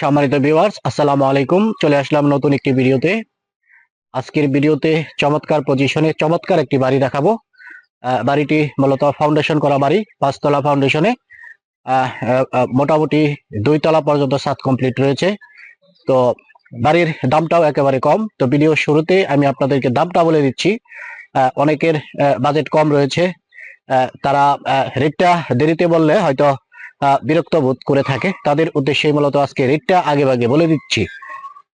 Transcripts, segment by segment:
সম্মানিত ভিউয়ার্স আসসালামু আলাইকুম। চলে আসলাম নতুন একটি ভিডিওতে। আজকের ভিডিওতে চমৎকার পজিশনে চমৎকার একটি বাড়ি দেখাবো। বাড়িটি মূলত ফাউন্ডেশন করা বাড়ি, পাঁচতলা ফাউন্ডেশনে মোটামুটি দুই তলা পর্যন্ত সাত কমপ্লিট রয়েছে। তো বাড়ির দামটাও একেবারে কম। তো ভিডিও শুরুতে আমি আপনাদেরকে দামটা বলে দিচ্ছি। অনেকের বাজেট কম রয়েছে। তারা রেটটা দেরিতে বললে হয়তো বিরক্ত বোধ করে থাকে। তাদের উদ্দেশ্যে মূলত আজকে রেটটা আগে ভাগে বলে দিচ্ছি।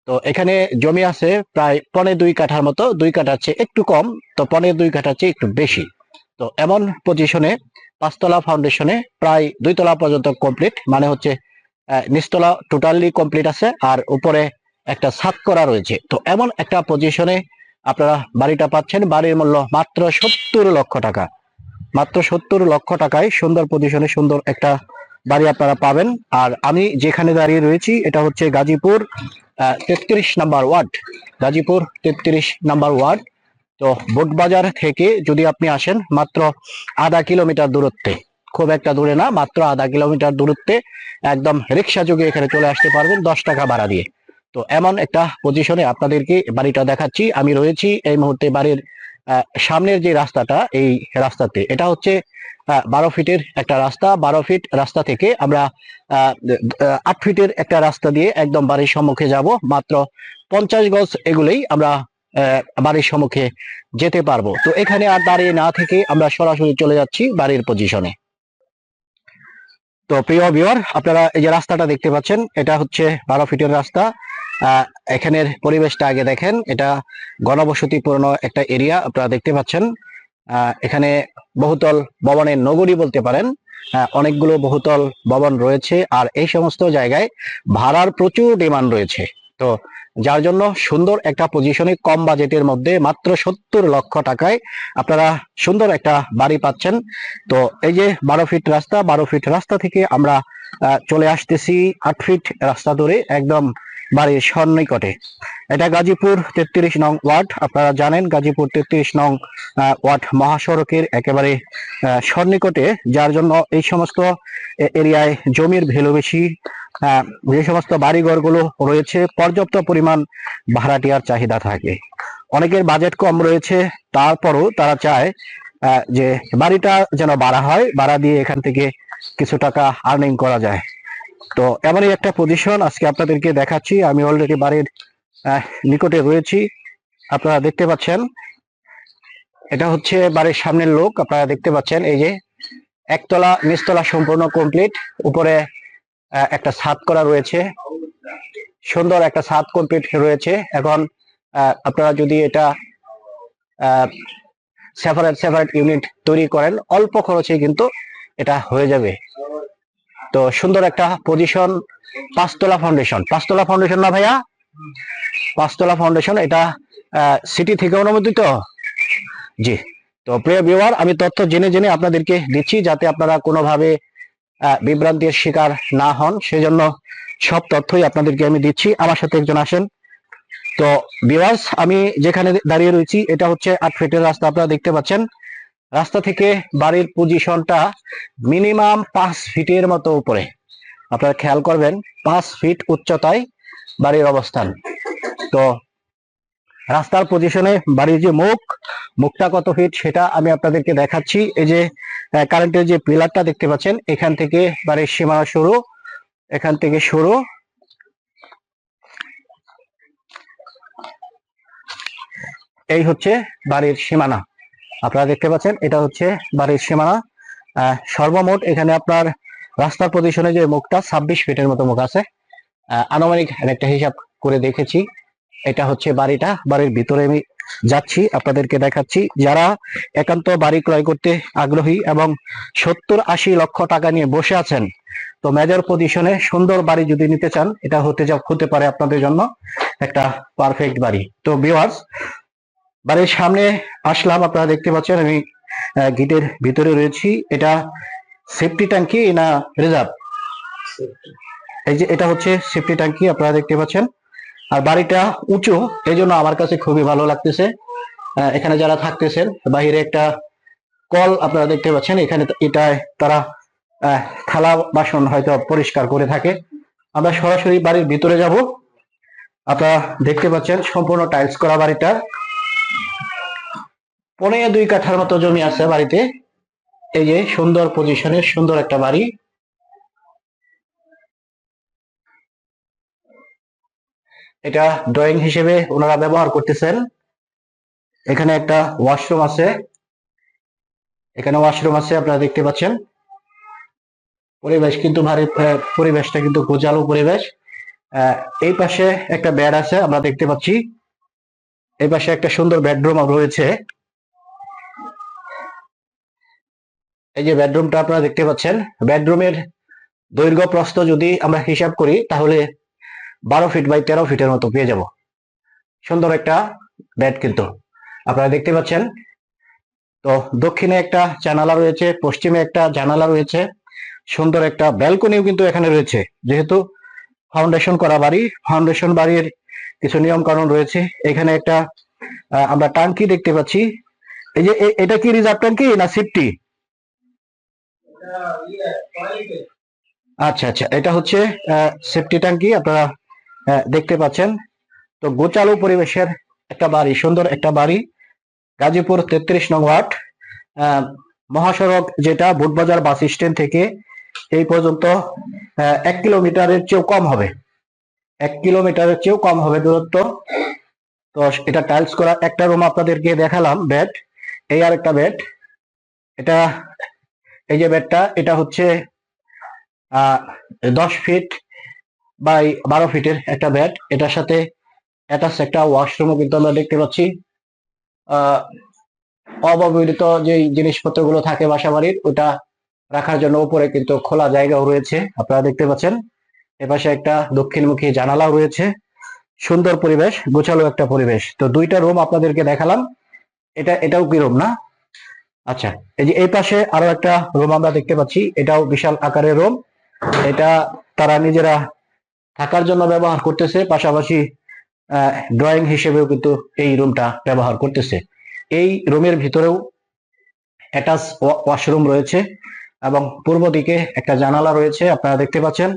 তো এখানে জমি আছে প্রায় পনে দুই কাঠার মতো। দুই কাঠার চেয়ে একটু কম, তো পনে দুই কাঠার চেয়ে একটু বেশি। তো এমন পজিশনে পাঁচতলা ফাউন্ডেশনে প্রায় দুই তলা পর্যন্ত কমপ্লিট মানে হচ্ছে নিচতলা টোটালি কমপ্লিট আছে, আর উপরে একটা ছাদ করা রয়েছে। তো এমন একটা পজিশনে আপনারা বাড়িটা পাচ্ছেন, বাড়ির মূল্য মাত্র সত্তর লক্ষ টাকা। মাত্র সত্তর লক্ষ টাকায় সুন্দর পজিশনে সুন্দর একটা বাড়ি আপনারা পাবেন। আর আমি যেখানে দাঁড়িয়ে রয়েছি, এটা হচ্ছে গাজীপুর তেত্রিশ নাম্বার ওয়ার্ড। গাজীপুর, তেত্রিশ নাম্বার ওয়ার্ড। তো বোটবাজার থেকে যদি আপনি আসেন, মাত্র আধা কিলোমিটার দূরত্বে। খুব একটা দূরে না, মাত্র আধা কিলোমিটার দূরত্বে একদম রিক্সা যোগে এখানে চলে আসতে পারবেন দশ টাকা ভাড়া দিয়ে। তো এমন একটা পজিশনে আপনাদেরকে বাড়িটা দেখাচ্ছি। আমি রয়েছি এই মুহূর্তে বাড়ির সামনের যে রাস্তাটা, এই রাস্তাতে, এটা হচ্ছে বারো ফিটের একটা রাস্তা। বারো ফিট রাস্তা থেকে আমরা আট ফিটের একটা রাস্তা দিয়ে একদম বাড়ির সম্মুখে যাব। মাত্র পঞ্চাশ গজ এগুলোই আমরা বাড়ির সম্মুখে যেতে পারব। তো এখানে আর দাঁড়িয়ে না থেকে আমরা সরাসরি চলে যাচ্ছি বাড়ির পজিশনে তো প্রিয় ভিউয়ার আপনারা এই যে রাস্তাটা দেখতে পাচ্ছেন, এটা হচ্ছে বারো ফিটের রাস্তা। এখানের পরিবেশটা আগে দেখেন। এটা ঘনবসতিপূর্ণ একটা এরিয়া, আপনারা দেখতে পাচ্ছেন। এখানে বহুতল ভবনের নগরী বলতে পারেন। অনেকগুলো বহুতল ভবন রয়েছে আর এই সমস্ত জায়গায় ভাড়ার প্রচুর ডিমান্ড রয়েছে। তো যার জন্য সুন্দর একটা পজিশনে কম বাজেটের মধ্যে মাত্র সত্তর লক্ষ টাকায় আপনারা সুন্দর একটা বাড়ি পাচ্ছেন। তো এই যে বারো ফিট রাস্তা, বারো ফিট রাস্তা থেকে আমরা চলে আসতেছি আট ফিট রাস্তা ধরে একদম বাড়ির সন্নিকটে। এটা গাজীপুর তেত্রিশ নং ওয়ার্ড। আপনারা জানেন গাজীপুর তেত্রিশ নং ওয়ার্ড মহাসড়কের একেবারে সন্নিকটে, যার জন্য এই সমস্ত এরিয়ায় জমির ভ্যালু বেশি। যে সমস্ত বাড়িঘরগুলো রয়েছে, পর্যাপ্ত পরিমাণ ভাড়াটিয়ার চাহিদা থাকে। অনেকের বাজেট কম রয়েছে, তারপরও তারা চায় যে বাড়িটা যেন বাড়া হয় বাড়া দিয়ে এখান থেকে কিছু টাকা আর্নিং করা যায়। তো এমনই একটা পজিশন আজকে আপনাদেরকে দেখাচ্ছি। আমি অলরেডি বাড়ির নিকটে রয়েছি। আপনারা দেখতে পাচ্ছেন, এটা হচ্ছে বাড়ির সামনের লোক। আপনারা দেখতে পাচ্ছেন, এই যে একতলা, নিচতলা সম্পূর্ণ কমপ্লিট উপরে একটা ছাদ করা রয়েছে। সুন্দর একটা ছাদ কমপ্লিট রয়েছে। এখন আপনারা যদি এটা সেপারেট সেপারেট ইউনিট তৈরি করেন, অল্প খরচে কিন্তু এটা হয়ে যাবে। তো সুন্দর একটা পজিশন পাঁচতলা ফাউন্ডেশন পাঁচতলা ফাউন্ডেশন না ভাইয়া? পাঁচতলা ফাউন্ডেশন এটা সিটি থেকে অনুমোদিত? জি। তো প্রিয় ভিউয়ার আমি তথ্য জেনে জেনে আপনাদেরকে দিচ্ছি যাতে আপনারা কোনোভাবে বিভ্রান্তির শিকার না হন। সেজন্য সব তথ্যই আপনাদেরকে আমি দিচ্ছি। আমার সাথে একজন আসেন। তো ভিউয়ার্স আমি যেখানে দাঁড়িয়ে রয়েছি, এটা হচ্ছে আট ফিটের রাস্তা, আপনারা দেখতে পাচ্ছেন। রাস্তা থেকে বাড়ির পজিশনটা মিনিমাম পাঁচ ফিটের মতো উপরে। আপনারা খেয়াল করবেন, পাঁচ ফিট উচ্চতায় বাড়ির অবস্থান। তো রাস্তার পজিশনে বাড়ির যে মুখ, মুখটা কত ফিট সেটা আমি আপনাদেরকে দেখাচ্ছি। এই যে কারেন্টের যে পিলারটা দেখতে পাচ্ছেন, এখান থেকে বাড়ির সীমানা শুরু, এখান থেকে শুরু। এই হচ্ছে বাড়ির সীমানা। আপনারা দেখতে পাচ্ছেন, এটা হচ্ছে বাড়ির সীমানা। সর্বমোট এখানে আপনার রাস্তার পজিশনে যে মুখটা, ছাব্বিশ ফিটের মতো মুখ আছে। আনুমানিক একটা হিসাব করে দেখেছি, এটা হচ্ছে বাড়িটা। বাড়ির ভিতরে আমি যাচ্ছি, আপনাদেরকে দেখাচ্ছি। যারা একান্ত বাড়ি ক্রয় করতে আগ্রহী এবং সত্তর আশি লক্ষ টাকা নিয়ে বসে আছেন, তো মেজর পজিশনে সুন্দর বাড়ি যদি নিতে চান, এটা হতে যা, হতে পারে আপনাদের জন্য একটা পারফেক্ট বাড়ি। তো ভিউয়ার্স বাড়ির সামনে আসলাম আপনারা দেখতে পাচ্ছেন আমি গেটের ভিতরে রয়েছি। এটা সেফটি ট্যাঙ্কি না রিজার্ভ এই যে এটা হচ্ছে সেফটি ট্যাঙ্কি আপনারা দেখতে পাচ্ছেন। আর বাড়িটা উঁচু এই জন্য আমার কাছে খুবই ভালো লাগতেছে। এখানে যারা থাকতেছেন বাহিরে একটা কল আপনারা দেখতে পাচ্ছেন এখানে এটা তারা থালা বাসন হয়তো পরিষ্কার করে থাকে। আমরা সরাসরি বাড়ির ভিতরে যাব। আপনারা দেখতে পাচ্ছেন সম্পূর্ণ টাইলস করা বাড়িটা। পনেরো দুই কাঠার মতো জমি আছে বাড়িতে। এই যে সুন্দর পজিশনের সুন্দর একটা বাড়ি। এটা ড্রয়িং হিসেবে ওনারা ব্যবহার করতেছেন। এখানে একটা ওয়াশরুম আছে। এখানে ওয়াশরুম আছে, আপনারা দেখতে পাচ্ছেন। পরিবেশ কিন্তু ভারী পরিবেশটা কিন্তু গোজালো পরিবেশ। এই পাশে একটা বেড আছে, আমরা দেখতে পাচ্ছি। এই পাশে একটা সুন্দর বেডরুম রয়েছে। এই যে বেডরুমটা আপনারা দেখতে পাচ্ছেন, বেডরুমের দৈর্ঘ্য প্রস্থ যদি আমরা হিসাব করি, তাহলে বারো ফিট বাই তেরো ফিটের মতো পেয়ে যাব। সুন্দর একটা বেড কিন্তু। আপনারা দেখতে পাচ্ছেন, তো দক্ষিণে একটা জানালা রয়েছে, পশ্চিমে একটা জানালা রয়েছে, সুন্দর একটা ব্যালকনিও কিন্তু এখানে রয়েছে। যেহেতু ফাউন্ডেশন করা বাড়ি ফাউন্ডেশন বাড়ির কিছু নিয়ম কানুন রয়েছে। এখানে একটা আমরা টাঙ্কি দেখতে পাচ্ছি। এই যে এটা কি রিজার্ভ ট্যাঙ্কি না সিফটি আচ্ছা আচ্ছা। এটা হচ্ছে সেফটি ট্যাঙ্কি, আপনারা দেখতে পাচ্ছেন। তো গোচালু পরিবেশের একটা বাড়ি, সুন্দর একটা বাড়ি। গাজীপুর তেত্রিশ নং ওয়ার্ড। মহাসড়ক যেটা বুটবাজার বাস স্ট্যান্ড থেকে এই পর্যন্ত এক কিলোমিটারের চেয়েও কম হবে। এক কিলোমিটারের চেয়েও কম হবে দূরত্ব। তো এটা টাইলস করা একটা রুম আপনাদেরকে দেখালাম বেড এই আর একটা বেড এটা এই যে বেডটা, এটা হচ্ছে দশ ফিট বাই বারো ফিটের একটা বেড এটার সাথে অ্যাটাচ একটা ওয়াশরুমও কিন্তু আমরা দেখতে পাচ্ছি। অব্যবহৃত যে জিনিসপত্রগুলো থাকে বাসা বাড়ির ওটা রাখার জন্য উপরে কিন্তু খোলা জায়গাও রয়েছে, আপনারা দেখতে পাচ্ছেন। এপাশে একটা দক্ষিণমুখী জানালাও রয়েছে। সুন্দর পরিবেশ, গোছালো একটা পরিবেশ। তো দুইটা রুম আপনাদেরকে দেখালাম। এটা, এটাও কি রুম না? আচ্ছা এই যে এই পাশে আরও একটা রুম আমরা দেখতে পাচ্ছি, এটাও বিশাল আকারের রুম। এটা তারা নিজেরা থাকার জন্য ব্যবহার করতেছে, পাশাপাশি ড্রয়িং হিসেবেও কিন্তু এই রুমটা ব্যবহার করতেছে। এই রুমের ভিতরেও অ্যাটাচ ওয়াশরুম রয়েছে এবং পূর্ব দিকে একটা জানালা রয়েছে, আপনারা দেখতে পাচ্ছেন।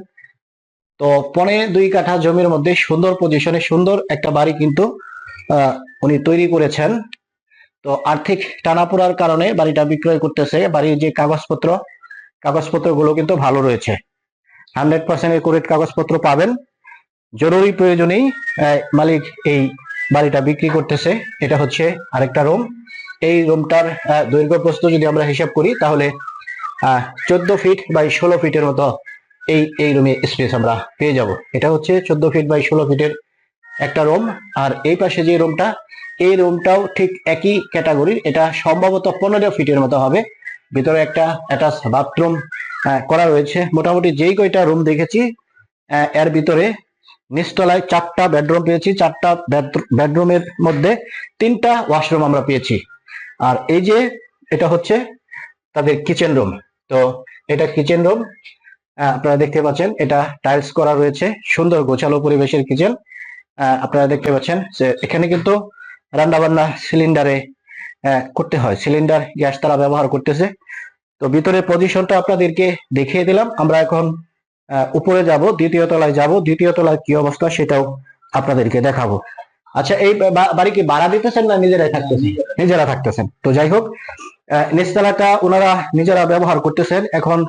তো পনে দুই কাঠা জমির মধ্যে সুন্দর পজিশনে সুন্দর একটা বাড়ি কিন্তু উনি তৈরি করেছেন। তো আর্থিক টানাপোড়ার কারণে বাড়িটা বিক্রয় করতেছে। বাড়ির যে কাগজপত্র, কাগজপত্রগুলো কিন্তু ভালো রয়েছে। হান্ড্রেড পার্সেন্ট একুরেট কাগজপত্র পাবেন। জরুরি প্রয়োজনেই মালিক এই বাড়িটা বিক্রি করতেছে। এটা হচ্ছে আরেকটা রুম এই রুমটার দৈর্ঘ্য প্রস্থ যদি আমরা হিসাব করি, তাহলে চোদ্দ ফিট বাই ষোলো ফিটের মতো এই এই রুমে স্পেস আমরা পেয়ে যাব। এটা হচ্ছে চোদ্দ ফিট বাই ষোলো ফিটের একটা রুম, আর এই পাশে যে রুমটা, এই রুমটাও ঠিক একই ক্যাটাগরির। এটা সম্ভবত পনেরো ফিটের মতো হবে। ভিতরে একটা অ্যাটাচ বাথরুম করা রয়েছে। মোটামুটি যেই কয়টা রুম দেখেছি এর ভিতরে নিচতলায় চারটা বেডরুম পেয়েছি। চারটা বেডরুমের মধ্যে তিনটা ওয়াশরুম আমরা পেয়েছি। আর এই যে এটা হচ্ছে তাদের কিচেন রুম তো এটা কিচেন রুম আপনারা দেখতে পাচ্ছেন, এটা টাইলস করা রয়েছে। সুন্দর গোছালো পরিবেশের কিচেন আপনারা দেখতে পাচ্ছেন যে এখানে কিন্তু রান্না বান্না সিলিন্ডারে করতে হয়। সিলিন্ডার গ্যাস তারা ব্যবহার করতেছে। তো ভিতরে পজিশনটা আপনাদেরকে দেখিয়ে দিলাম। আমরা এখন উপরে যাব, দ্বিতীয় তলায় যাব। দ্বিতীয় তলায় কি অবস্থা সেটাও আপনাদেরকে দেখাবো। আচ্ছা এই বাড়ি কি ভাড়া দিতেছেন না নিজেরাই থাকতেছেন? নিজেরা থাকতেছেন। তো যাই হোক নিচতলাটা ওনারা নিজেরা ব্যবহার করতেছেন। এখন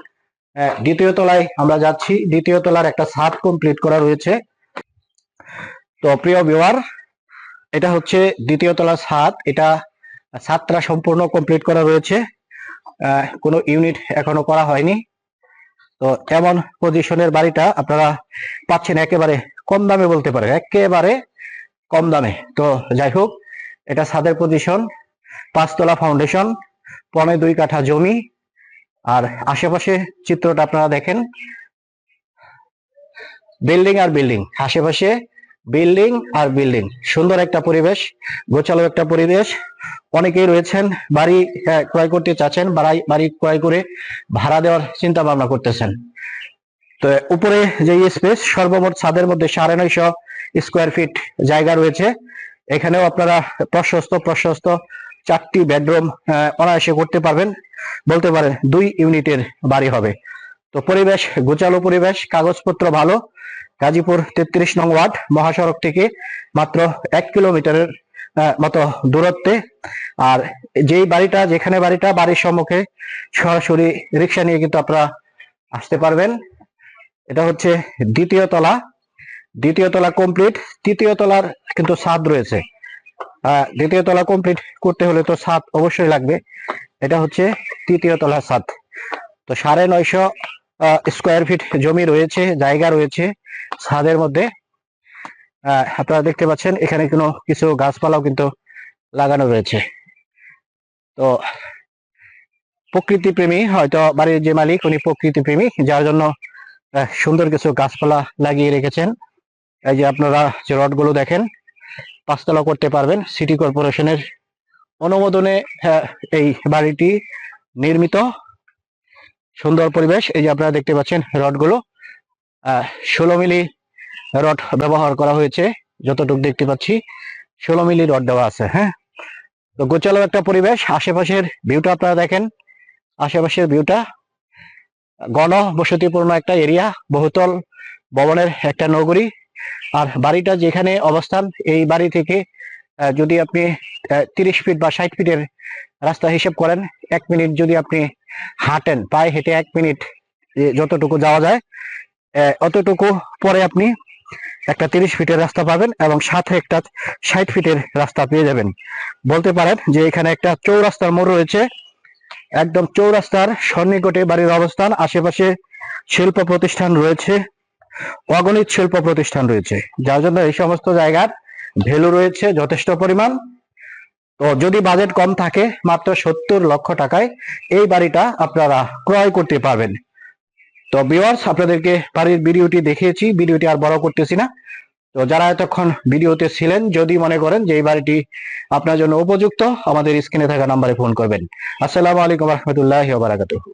দ্বিতীয় তলায় আমরা যাচ্ছি। দ্বিতীয় তলার একটা ছাদ কমপ্লিট করা রয়েছে। তো প্রিয় বিওয়ার এটা হচ্ছে দ্বিতীয় তলার ছাদ। এটা ছাদটা সম্পূর্ণ কমপ্লিট করা রয়েছে। কোনো ইউনিট এখনও করা হয়নি। তো এমন পজিশনের বাড়িটা আপনারা পাচ্ছেন একেবারে কম দামে বলতে পারেন। একেবারে কম দামে। তো যাই হোক, এটা ছাদের পজিশন পাঁচতলা ফাউন্ডেশন পনে দুই কাঠা জমি। আর আশেপাশে চিত্রটা আপনারা দেখেন। বিল্ডিং আর বিল্ডিং আশেপাশে বিল্ডিং আর বিল্ডিং। সুন্দর একটা পরিবেশ গোছালো একটা পরিবেশ। অনেকেই রয়েছেন বাড়ি আহ, ক্রয় করতে চাচ্ছেন বাড়ি বাড়ি ক্রয় করে ভাড়া দেওয়ার চিন্তা ভাবনা করতেছেন। তো উপরে যে স্পেস সর্বমোট ছাদের মধ্যে সাড়ে নয়শো স্কোয়ার ফিট জায়গা রয়েছে। এখানেও আপনারা প্রশস্ত প্রশস্ত চারটি বেডরুম অনায়াসে করতে পারবেন। বলতে পারেন দুই ইউনিটের বাড়ি হবে। তো পরিবেশ গোচালো পরিবেশ কাগজপত্র ভালো। গাজীপুর তেত্রিশ নং ওয়ার্ড মহাসড়ক থেকে মাত্র এক কিলোমিটারের মতো দূরত্বে। আর যেই বাড়িটা, যেখানে বাড়িটা, বাড়ির সম্মুখে সরাসরি রিক্সা নিয়ে কিন্তু আপনারা আসতে পারবেন। এটা হচ্ছে দ্বিতীয় তলা। দ্বিতীয় তলা কমপ্লিট তৃতীয় তলার কিন্তু ছাদ রয়েছে। দ্বিতীয় তলা কমপ্লিট করতে হলে তো ছাদ অবশ্যই লাগবে। এটা হচ্ছে তৃতীয় তলার ছাদ। তো সাড়ে নয়শো স্কোয়ার ফিট জমি রয়েছে, জায়গা রয়েছে, ছাদের মধ্যে। আপনারা দেখতে পাচ্ছেন, এখানে কোনো কিছু গাছপালাও কিন্তু লাগানো রয়েছে। তো প্রকৃতি প্রেমী হয়তো বাড়ির যে মালিক, উনি প্রকৃতি প্রেমী যার জন্য সুন্দর কিছু গাছপালা লাগিয়ে রেখেছেন। এই যে আপনারা যে রডগুলো দেখেন, পাঁচতলা করতে পারবেন, সিটি কর্পোরেশনের অনুমোদনে এই বাড়িটি নির্মিত। সুন্দর পরিবেশ। এই যে আপনারা দেখতে পাচ্ছেন রডগুলো। ষোলো মিলি রড ব্যবহার করা হয়েছে, যতটুকু দেখতে পাচ্ছি। ষোলো মিলি রড দেওয়া আছে হ্যাঁ? তো গোচালো একটা পরিবেশ। আশেপাশের ভিউটা আপনারা দেখেন। আশেপাশের ভিউটা গণ বসতিপূর্ণ একটা এরিয়া, বহুতল ভবনের একটা নগরী। আর বাড়িটা যেখানে অবস্থান, এই বাড়ি থেকে যদি আপনি তিরিশ ফিট বা ষাট ফিটের রাস্তা হিসেব করেন, এক মিনিট যদি আপনি হাঁটেন, পায়ে হেঁটে এক মিনিট যতটুকু যাওয়া যায় অতটুকু পরে আপনি একটা তিরিশ ফিটের রাস্তা পাবেন এবং সাথে একটা ষাট ফিটের রাস্তা পেয়ে যাবেন। বলতে পারেন যে এখানে একটা চৌরাস্তার মোড় রয়েছে। একদম চৌরাস্তার সন্নিকটে বাড়ির অবস্থান, আশেপাশে শিল্প প্রতিষ্ঠান রয়েছে, অগণিত শিল্প প্রতিষ্ঠান রয়েছে। যার জন্য এই সমস্ত জায়গার ভ্যালু রয়েছে যথেষ্ট পরিমাণ। তো যদি বাজেট কম থাকে মাত্র সত্তর লক্ষ টাকায় এই বাড়িটা আপনারা ক্রয় করতে পারবেন। তো বিওয়ার্স আপনাদেরকে বাড়ির ভিডিওটি দেখিয়েছি, ভিডিওটি আর বড় করতেছি না। তো যারা এতক্ষণ ভিডিওতে ছিলেন, যদি মনে করেন যে এই বাড়িটি আপনার জন্য উপযুক্ত, আমাদের স্ক্রিনে থাকা নাম্বারে ফোন করবেন। আসসালামু আলাইকুম রহমতুল্লাহ বারাকাতুহু।